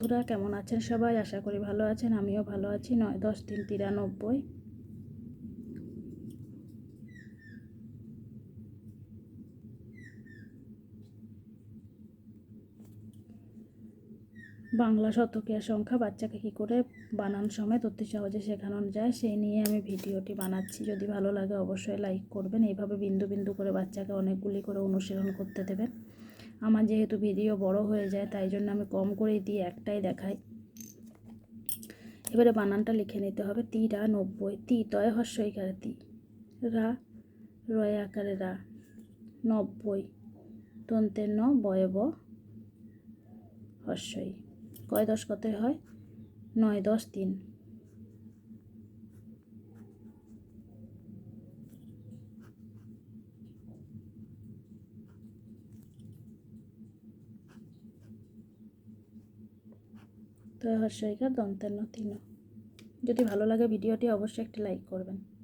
বন্ধুরা কেমন আছেন সবাই? আশা করি ভালো আছেন, আমিও ভালো আছি। নয় দশ তিন তিরানব্বই। বাংলা শতকীয়া সংখ্যা, বাচ্চাকে কী করে বানান সমেত অতি সহজে শেখানো যায়, সেই নিয়ে আমি ভিডিওটি বানাচ্ছি। যদি ভালো লাগে অবশ্যই লাইক করবেন। এইভাবে বিন্দু বিন্দু করে বাচ্চাকে অনেকগুলি করে অনুশীলন করতে দেবেন। আমার যেহেতু ভিডিও বড় হয়ে যায়, তাই জন্য আমি কম করেই দিয়ে একটাই দেখাই। এবারে বানানটা লিখে নিতে হবে, তি, রা, নব্বই। তি, তয় হর্ষইকারে তি। রা, রয়, আকারে রা। নব্বই। তন্তের ন বয়ব হর্ষই কয়, দশ কতই হয়? নয়, দশ, তিন। তো হর্ষইকার দন্তের ন তিন যদি ভালো লাগে ভিডিওটি অবশ্যই একটি লাইক করবেন।